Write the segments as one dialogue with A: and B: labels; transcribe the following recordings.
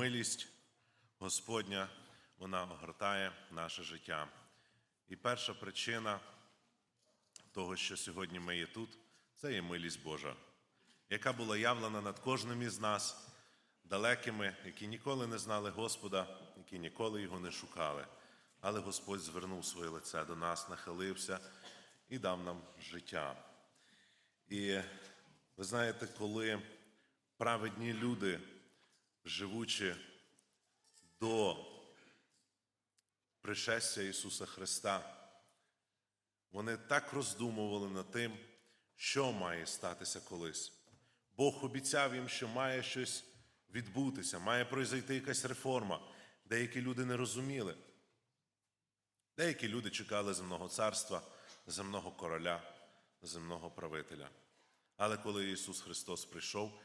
A: милість Господня, вона огортає наше життя. І перша причина того, що сьогодні ми є тут, це є милість Божа, яка була явлена над кожним із нас, далекими, які ніколи не знали Господа, які ніколи його не шукали. Але Господь звернув своє лице до нас, нахилився і дав нам життя. І ви знаєте, коли праведні люди, живучи до пришестя Ісуса Христа, вони так роздумували над тим, що має статися колись. Бог обіцяв їм, що має щось відбутися, має пройти якась реформа. Деякі люди не розуміли. Деякі люди чекали земного царства, земного короля, земного правителя. Але коли Ісус Христос прийшов,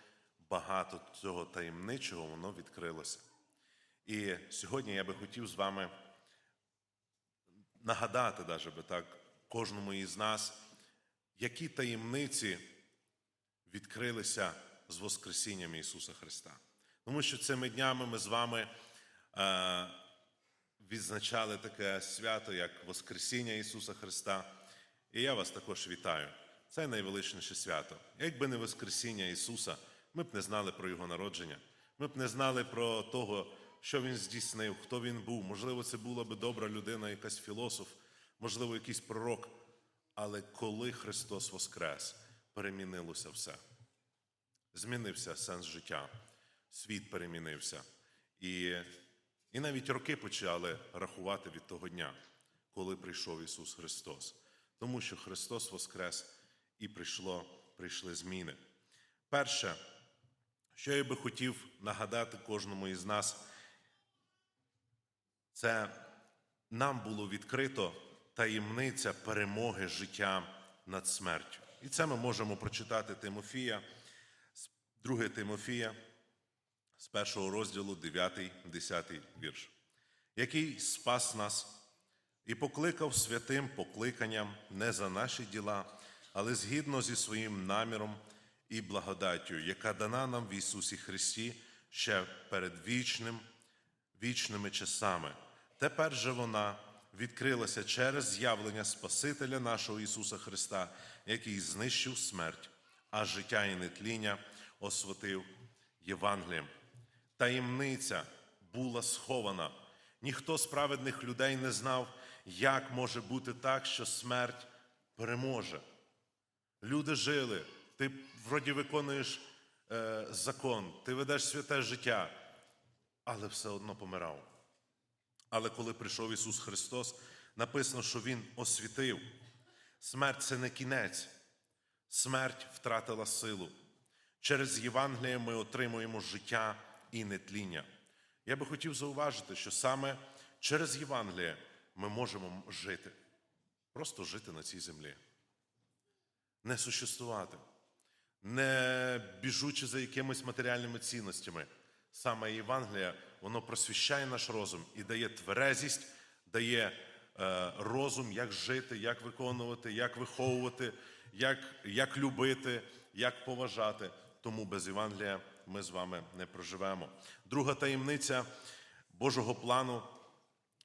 A: багато цього таємничого воно відкрилося. І сьогодні я би хотів з вами нагадати, даже би так, кожному із нас, які таємниці відкрилися з Воскресінням Ісуса Христа. Тому що цими днями ми з вами е, відзначали таке свято, як Воскресіння Ісуса Христа. І я вас також вітаю. Це найвеличніше свято. Якби не Воскресіння Ісуса, ми б не знали про Його народження. Ми б не знали про того, що Він здійснив, хто він був. Можливо, це була би добра людина, якась філософ, можливо, якийсь пророк. Але коли Христос Воскрес, перемінилося все. Змінився сенс життя, світ перемінився. І, і навіть роки почали рахувати від того дня, коли прийшов Ісус Христос. Тому що Христос Воскрес і прийшло, прийшли зміни. Перше, що я би хотів нагадати кожному із нас, це нам було відкрито таємниця перемоги життя над смертю. І це ми можемо прочитати Тимофія, 2 Тимофія, з першого розділу, 9, 10 вірш, який спас нас і покликав святим покликанням не за наші діла, але згідно зі своїм наміром і благодаттю, яка дана нам в Ісусі Христі ще перед вічним, вічними часами. Тепер же вона відкрилася через з'явлення Спасителя нашого Ісуса Христа, який знищив смерть, а життя і нетління освятив Євангелієм. Таємниця була схована. Ніхто з праведних людей не знав, як може бути так, що смерть переможе. Люди жили, ти вроді виконуєш е, закон, ти ведеш святе життя, але все одно помирав. Але коли прийшов Ісус Христос, написано, що Він освітив. Смерть це не кінець, смерть втратила силу. Через Євангеліє ми отримуємо життя і нетління. Я би хотів зауважити, що саме через Євангеліє ми можемо жити, просто жити на цій землі, не существувати, не біжучи за якимись матеріальними цінностями. Саме Євангелія, воно просвіщає наш розум і дає тверезість, дає е, розум, як жити, як виконувати, як виховувати, як, як любити, як поважати. Тому без Євангелія ми з вами не проживемо. Друга таємниця Божого плану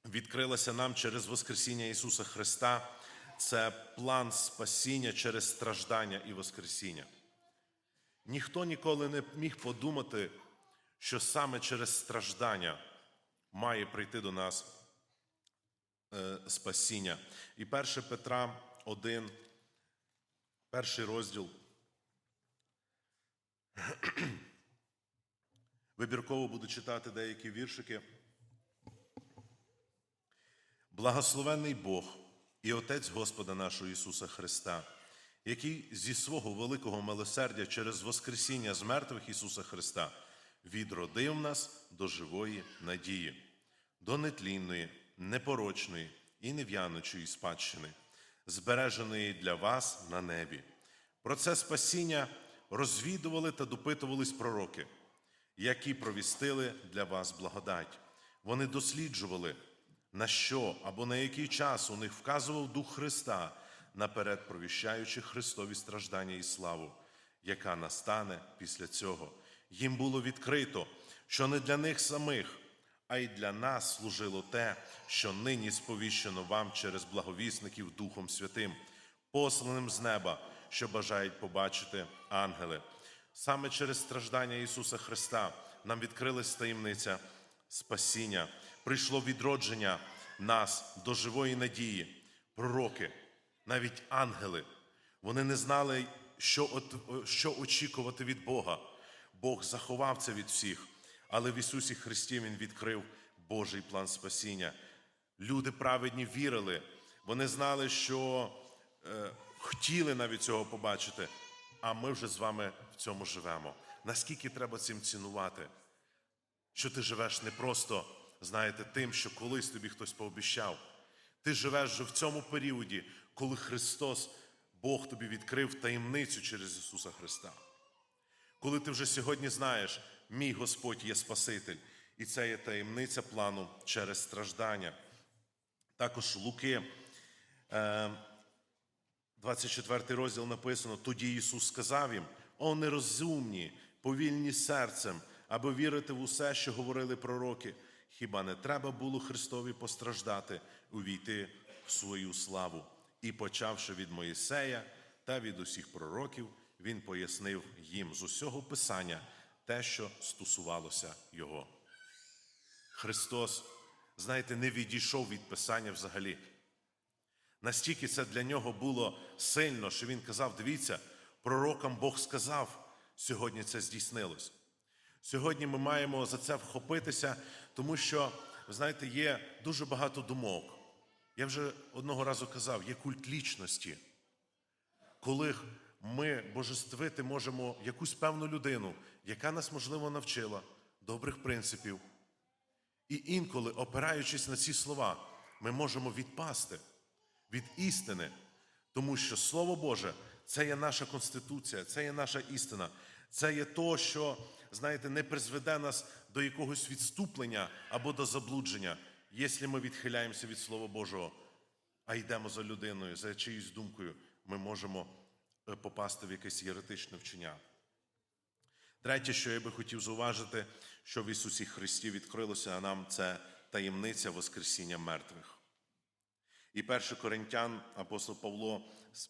A: відкрилася нам через Воскресіння Ісуса Христа. Це план спасіння через страждання і Воскресіння. Ніхто ніколи не міг подумати, що саме через страждання має прийти до нас е, спасіння. І 1 Петра 1, перший розділ. Вибірково буду читати деякі віршики. Благословенний Бог і Отець Господа нашого Ісуса Христа, який зі свого великого милосердя через Воскресіння з мертвих Ісуса Христа відродив нас до живої надії, до нетлінної, непорочної і нев'яночої спадщини, збереженої для вас на небі. Про це спасіння розвідували та допитувались пророки, які провістили для вас благодать. Вони досліджували, на що або на який час у них вказував Дух Христа, наперед провіщаючи Христові страждання і славу, яка настане після цього. Їм було відкрито, що не для них самих, а й для нас служило те, що нині сповіщено вам через благовісників Духом Святим, посланим з неба, що бажають побачити ангели. Саме через страждання Ісуса Христа нам відкрилась таємниця спасіння, прийшло відродження нас до живої надії, пророки, навіть ангели. Вони не знали, що, що очікувати від Бога. Бог заховав це від всіх, але в Ісусі Христі Він відкрив Божий план спасіння. Люди праведні вірили, вони знали, що е, хотіли навіть цього побачити, а ми вже з вами в цьому живемо. Наскільки треба цим цінувати? що ти живеш не просто, знаєте, тим, що колись тобі хтось пообіщав. Ти живеш вже в цьому періоді, коли Христос, Бог тобі відкрив таємницю через Ісуса Христа. Коли ти вже сьогодні знаєш, мій Господь є Спаситель, і це є таємниця плану через страждання. Також Луки, е, 24 розділ написано: тоді Ісус сказав їм: О, нерозумні, повільні серцем, аби вірити в усе, що говорили пророки. Хіба не треба було Христові постраждати, увійти в свою славу? І почавши від Моїсея та від усіх пророків, він пояснив їм з усього Писання те, що стосувалося Його. Христос, знаєте, не відійшов від Писання взагалі. Настільки це для нього було сильно, що він казав: дивіться, пророкам Бог сказав, сьогодні це здійснилось. Сьогодні ми маємо за це вхопитися, тому що, знаєте, є дуже багато думок. Я вже одного разу казав, є культ лічності, коли ми божествити можемо якусь певну людину, яка нас, можливо, навчила добрих принципів. І інколи, опираючись на ці слова, ми можемо відпасти від істини, тому що Слово Боже це є наша конституція, це є наша істина, це є то, що, знаєте, не призведе нас до якогось відступлення або до заблудження, якщо ми відхиляємося від Слова Божого, а йдемо за людиною, за чиюсь думкою, ми можемо е, попасти в якесь єретичне вчення. Третє, що я би хотів зауважити, що в Ісусі Христі відкрилося нам, це таємниця Воскресіння мертвих. І 1 Коринтян, апостол Павло, з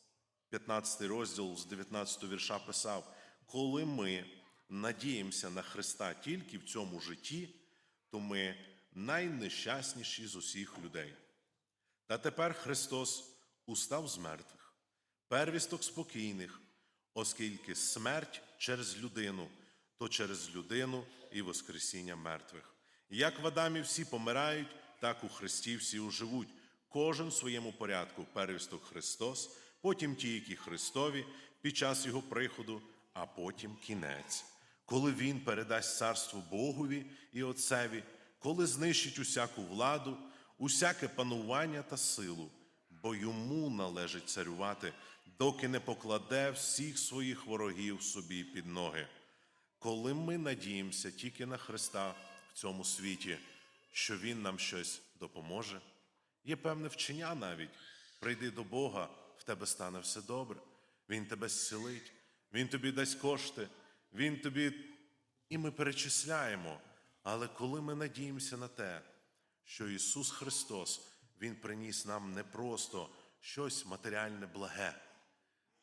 A: 15 розділ, з 19 вірша писав: коли ми надіємося на Христа тільки в цьому житті, то ми найнещасніші з усіх людей. Та тепер Христос устав з мертвих, первісток спокійних, оскільки смерть через людину, то через людину і Воскресіння мертвих. Як в Адамі всі помирають, так у Христі всі оживуть, кожен в своєму порядку первісток Христос, потім ті, які Христові під час Його приходу, а потім кінець, коли Він передасть царство Богові і Отцеві, коли знищить усяку владу, усяке панування та силу, бо йому належить царювати, доки не покладе всіх своїх ворогів собі під ноги. Коли ми надіємося тільки на Христа в цьому світі, що Він нам щось допоможе, є певне вчення навіть. Прийди до Бога, в тебе стане все добре. Він тебе зцілить, Він тобі дасть кошти, Він тобі. І ми перечисляємо. Але коли ми надіємося на те, що Ісус Христос, Він приніс нам не просто щось матеріальне благе,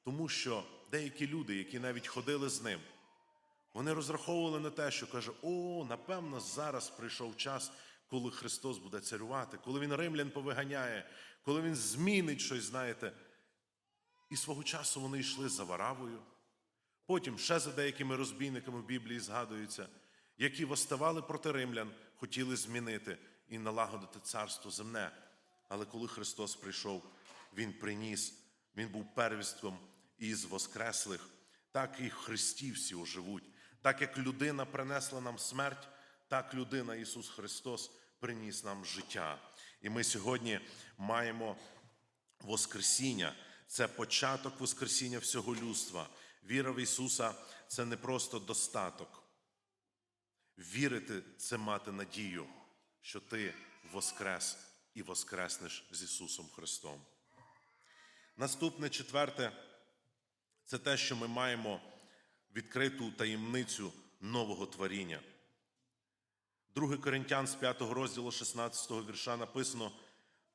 A: тому що деякі люди, які навіть ходили з ним, вони розраховували на те, що каже: о, напевно, зараз прийшов час, коли Христос буде царювати, коли Він римлян повиганяє, коли Він змінить щось, знаєте. І свого часу вони йшли за Варавою. Потім ще за деякими розбійниками в Біблії згадується, які восставали проти римлян, хотіли змінити і налагодити царство земне. Але коли Христос прийшов, Він приніс, Він був первістком із воскреслих, так і в Христі всі оживуть. Так як людина принесла нам смерть, так людина Ісус Христос приніс нам життя. І ми сьогодні маємо Воскресіння це початок Воскресіння всього людства. Віра в Ісуса це не просто достаток. Вірити це мати надію, що ти воскрес і воскреснеш з Ісусом Христом. Наступне четверте це те, що ми маємо відкриту таємницю нового творіння. 2 Коринтян з 5 розділу 16 вірша написано: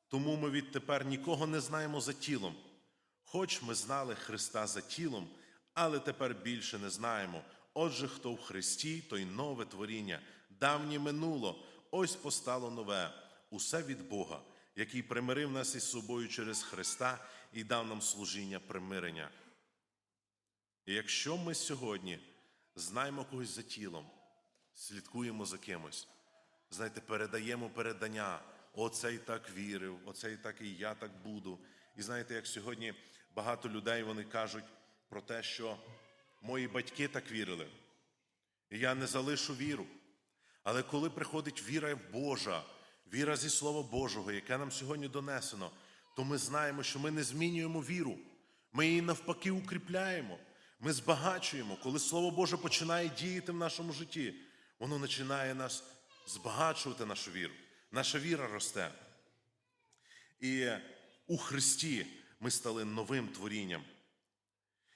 A: тому ми відтепер нікого не знаємо за тілом. Хоч ми знали Христа за тілом, але тепер більше не знаємо. Отже, хто в Христі, той нове творіння, давнє минуло, ось постало нове, усе від Бога, який примирив нас із собою через Христа і дав нам служіння примирення. І якщо ми сьогодні знаємо когось за тілом, слідкуємо за кимось, знаєте, передаємо передання. Оцей так вірив, оцей так і я так буду. І знаєте, як сьогодні багато людей вони кажуть про те, що мої батьки так вірили, і я не залишу віру. Але коли приходить віра в Божа, віра зі Слова Божого, яке нам сьогодні донесено, то ми знаємо, що ми не змінюємо віру. Ми її навпаки укріпляємо. Ми збагачуємо, коли Слово Боже починає діяти в нашому житті, воно починає нас збагачувати нашу віру. Наша віра росте. І у Христі ми стали новим творінням.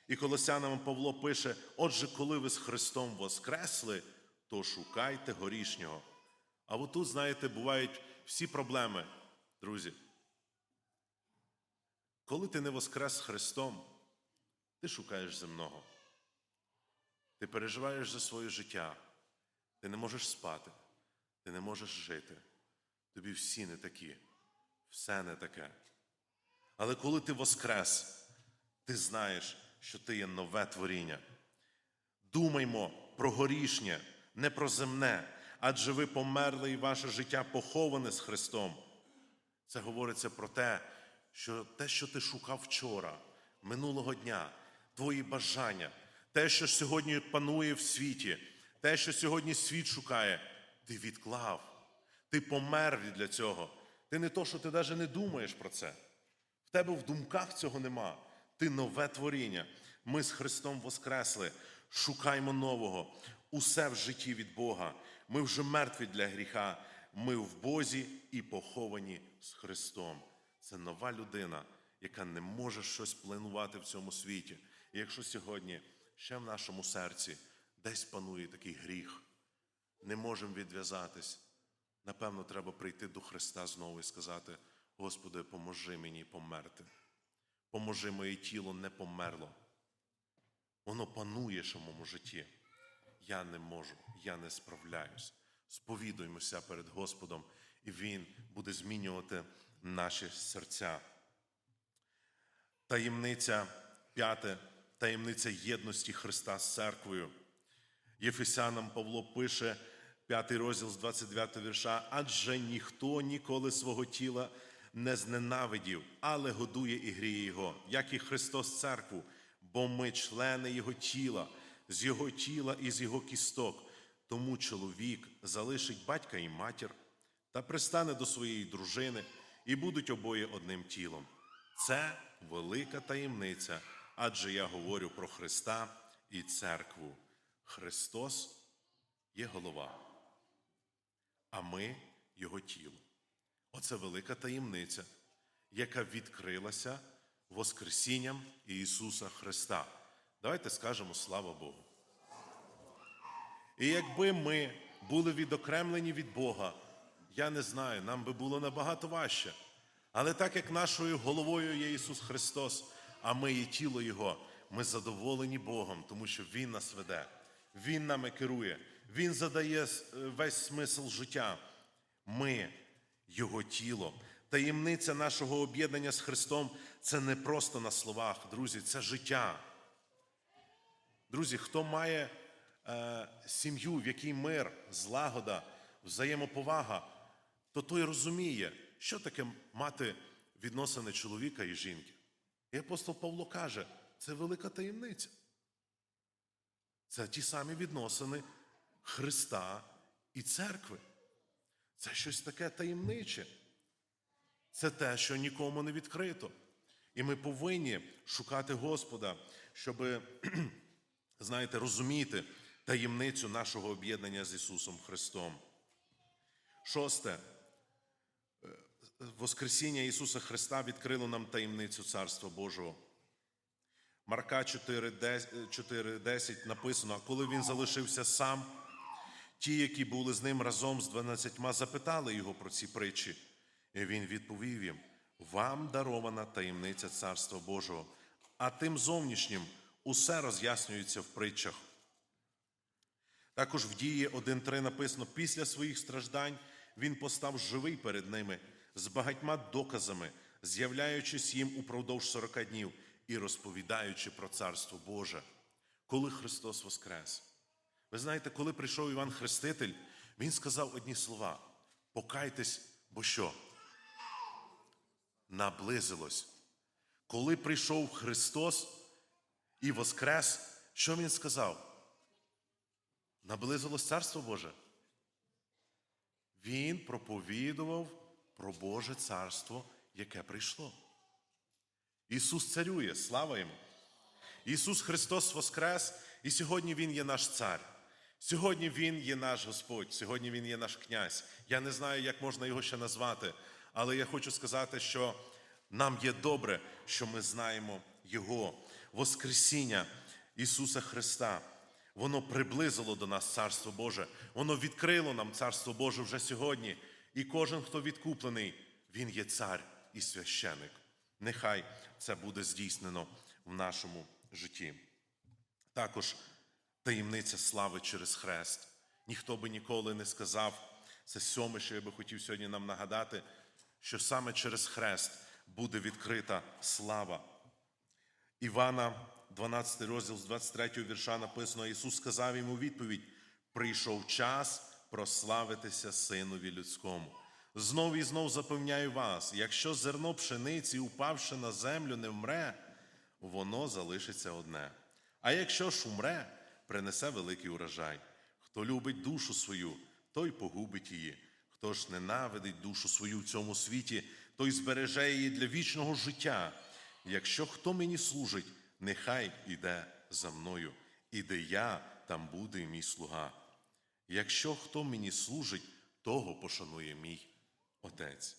A: І Колосянам Павло пише: отже, коли ви з Христом воскресли, то шукайте горішнього. А отут, знаєте, бувають всі проблеми, друзі. Коли ти не воскрес з Христом, ти шукаєш земного. Ти переживаєш за своє життя, ти не можеш спати, ти не можеш жити. Тобі всі не такі, все не таке. Але коли ти воскрес, ти знаєш, що ти є нове творіння. Думаймо про горішнє, не про земне, адже ви померли і ваше життя поховане з Христом. Це говориться про те, що те, що ти шукав вчора, минулого дня, твої бажання, те, що сьогодні панує в світі, те, що сьогодні світ шукає, ти відклав. Ти помер для цього. Ти не то, що ти навіть не думаєш про це. В тебе в думках цього нема. Ти нове творіння. Ми з Христом воскресли. Шукаймо нового. Усе в житті від Бога. Ми вже мертві для гріха. Ми в Бозі і поховані з Христом. Це нова людина, яка не може щось планувати в цьому світі. І якщо сьогодні ще в нашому серці десь панує такий гріх, не можемо відв'язатись. Напевно, треба прийти до Христа знову і сказати: Господи, поможи мені померти. Поможи моє тіло не померло. Воно панує в моєму житті. Я не можу, я не справляюсь. Сповідуємося перед Господом, і Він буде змінювати наші серця. Таємниця п'яте, таємниця єдності Христа з церквою. Єфесянам Павло пише, п'ятий розділ з 29 вірша, адже ніхто ніколи свого тіла не зненавидів, але годує і гріє його, як і Христос церкву, бо ми члени Його тіла, з Його тіла і з Його кісток. Тому чоловік залишить батька і матір та пристане до своєї дружини, і будуть обоє одним тілом. Це велика таємниця, адже я говорю про Христа і церкву. Христос є голова, а ми Його тіло. Оце велика таємниця, яка відкрилася Воскресінням Ісуса Христа. Давайте скажемо слава Богу. І якби ми були відокремлені від Бога, я не знаю, нам би було набагато важче. Але так як нашою головою є Ісус Христос, а ми є тіло Його, ми задоволені Богом, тому що Він нас веде, Він нами керує, Він задає е, весь смисл життя. Ми Його тіло. Таємниця нашого об'єднання з Христом це не просто на словах, друзі, це життя. Друзі, хто має е, сім'ю, в якій мир, злагода, взаємоповага, то той розуміє, що таке мати відносини чоловіка і жінки. І апостол Павло каже, це велика таємниця. Це ті самі відносини Христа і церкви. Це щось таке таємниче. Це те, що нікому не відкрито. І ми повинні шукати Господа, щоб, знаєте, розуміти таємницю нашого об'єднання з Ісусом Христом. Шосте. Воскресіння Ісуса Христа відкрило нам таємницю Царства Божого. Марка 4:10 написано: а коли він залишився сам, Ті, які були з ним разом з дванадцятьма, запитали його про ці притчі. І він відповів їм: Вам дарована таємниця Царства Божого, а тим зовнішнім усе роз'яснюється в притчах. Також в дії 1.3 написано: після своїх страждань він постав живий перед ними з багатьма доказами, з'являючись їм упродовж 40 днів і розповідаючи про Царство Боже, коли Христос воскрес. Ви знаєте, коли прийшов Іван Хреститель, він сказав одні слова: покайтесь, бо що? Наблизилось. Коли прийшов Христос і воскрес, що він сказав? Наблизилось Царство Боже. Він проповідував про Боже царство, яке прийшло. Ісус царює, слава йому. Ісус Христос Воскрес, і сьогодні Він є наш цар. Сьогодні Він є наш Господь, сьогодні Він є наш князь. Я не знаю, як можна його ще назвати, але я хочу сказати, що нам є добре, що ми знаємо Його Воскресіння Ісуса Христа. Воно приблизило до нас Царство Боже, воно відкрило нам Царство Боже вже сьогодні. І кожен, хто відкуплений, він є цар і священик. Нехай це буде здійснено в нашому житті. Також таємниця слави через хрест. Ніхто би ніколи не сказав, це сьоме, що я би хотів сьогодні нам нагадати, що саме через хрест буде відкрита слава. Івана, 12 розділ з 23 вірша написано: Ісус сказав йому відповідь: прийшов час прославитися Синові людському. Знов і знов запевняю вас: якщо зерно пшениці, упавши на землю, не вмре, воно залишиться одне. А якщо ж умре, принесе великий урожай. Хто любить душу свою, той погубить її. Хто ж ненавидить душу свою в цьому світі, той збереже її для вічного життя. Якщо хто мені служить, нехай іде за мною, і де я, там буде мій слуга. Якщо хто мені служить, того пошанує мій Отець.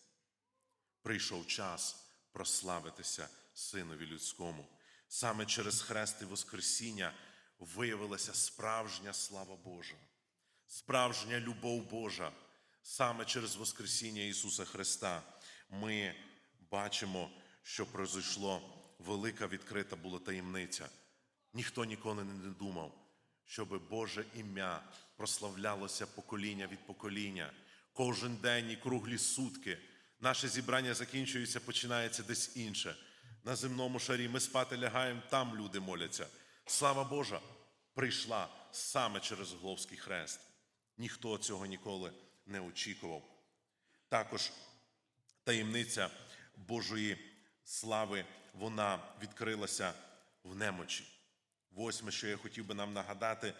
A: Прийшов час прославитися Синові людському. Саме через хрест і Воскресіння виявилася справжня слава Божа, справжня любов Божа. Саме через Воскресіння Ісуса Христа ми бачимо, що произойшло велика відкрита була таємниця. Ніхто ніколи не думав, щоб Боже ім'я прославлялося покоління від покоління. Кожен день і круглі сутки. Наше зібрання закінчується, починається десь інше. На земному шарі ми спати лягаємо, там люди моляться. Слава Божа прийшла саме через Головський хрест. Ніхто цього ніколи не очікував. Також таємниця Божої слави вона відкрилася в немочі. Восьме, що я хотів би нам нагадати,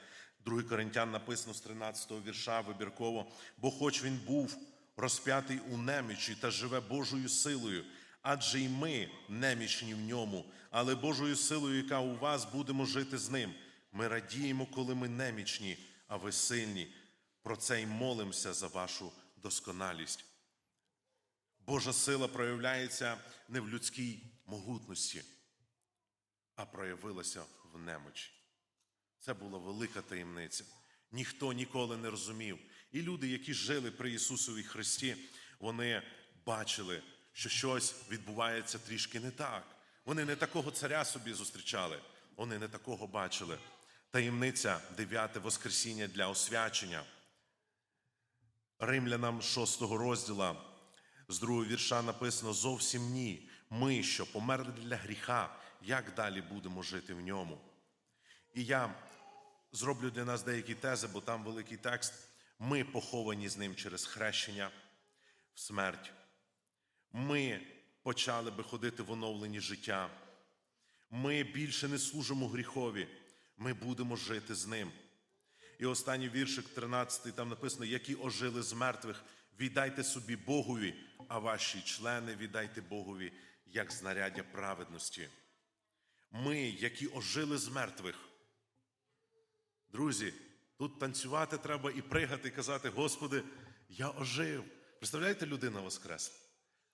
A: 2 Коринтян написано з 13-го вірша вибірково, бо хоч він був розп'ятий у немічі та живе Божою силою, адже й ми немічні в ньому, але Божою силою, яка у вас, будемо жити з ним. Ми радіємо, коли ми немічні, а ви сильні. Про це й молимося за вашу досконалість. Божа сила проявляється не в людській могутності, а проявилася в немочі. Це була велика таємниця. Ніхто ніколи не розумів. І люди, які жили при Ісусові Христі, вони бачили, що щось відбувається трішки не так. Вони не такого царя собі зустрічали, вони не такого бачили. Таємниця дев'яте Воскресіння для освячення. Римлянам 6 розділа з другого вірша написано зовсім ні. Ми, що померли для гріха, як далі будемо жити в ньому? І я зроблю для нас деякі тези, бо там великий текст. Ми поховані з ним через хрещення в смерть. Ми почали би ходити в оновлені життя. Ми більше не служимо гріхові, ми будемо жити з ним. І останній віршик, 13, там написано, які ожили з мертвих, віддайте собі Богові, а ваші члени віддайте Богові, як знаряддя праведності. Ми, які ожили з мертвих. Друзі, тут танцювати треба і пригати, і казати, Господи, я ожив. Представляєте, людина воскресла?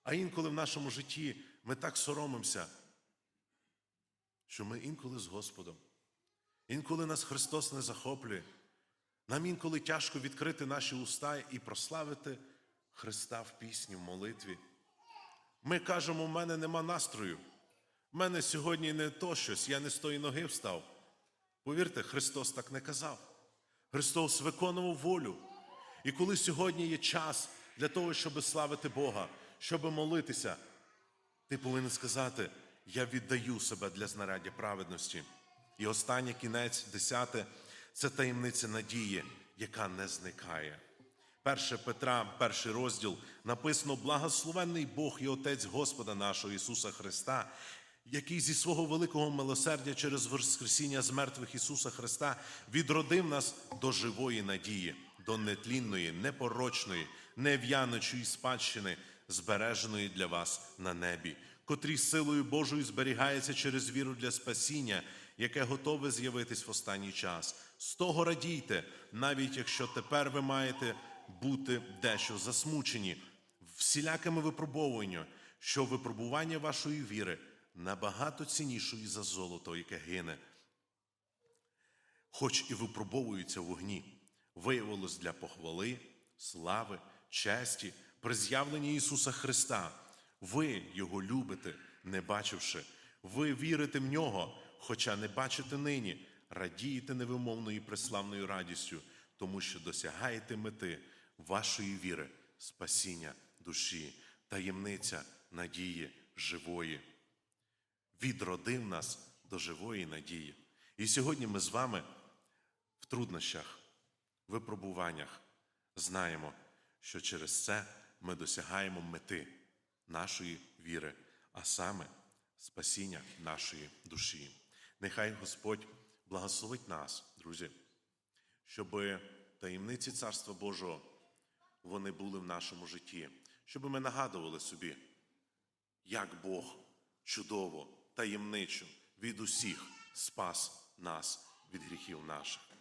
A: А інколи в нашому житті ми так соромимося, що ми інколи з Господом. Інколи нас Христос не захоплює. Нам інколи тяжко відкрити наші уста і прославити Христа в пісні, в молитві. Ми кажемо, у мене нема настрою. У мене сьогодні не то щось, я не з тої ноги встав. Повірте, Христос так не казав. Христос виконував волю. І коли сьогодні є час для того, щоб славити Бога, щоб молитися, ти повинен сказати: Я віддаю себе для знаряддя праведності. І останній кінець, десяте, це таємниця надії, яка не зникає. 1 Петра, перший розділ, написано: Благословенний Бог і Отець Господа нашого Ісуса Христа, який зі свого великого милосердя через Воскресіння з мертвих Ісуса Христа відродив нас до живої надії, до нетлінної, непорочної, нев'яночої спадщини, збереженої для вас на небі, котрій силою Божою зберігається через віру для спасіння, яке готове з'явитись в останній час. З того радійте, навіть якщо тепер ви маєте бути дещо засмучені всілякими випробовуваннями, що випробування вашої віри набагато ціннішої за золото, яке гине, хоч і випробовується в вогні, виявилось для похвали, слави, честі, при з'явленні Ісуса Христа. Ви Його любите, не бачивши. Ви вірите в нього, хоча не бачите нині, радієте невимовною і преславною радістю, тому що досягаєте мети вашої віри, спасіння душі, таємниця надії живої відродив нас до живої надії. І сьогодні ми з вами в труднощах, випробуваннях знаємо, що через це ми досягаємо мети нашої віри, а саме спасіння нашої душі. Нехай Господь благословить нас, друзі, щоб таємниці Царства Божого вони були в нашому житті, щоб ми нагадували собі, як Бог чудово, таємничо від усіх спас нас від гріхів наших.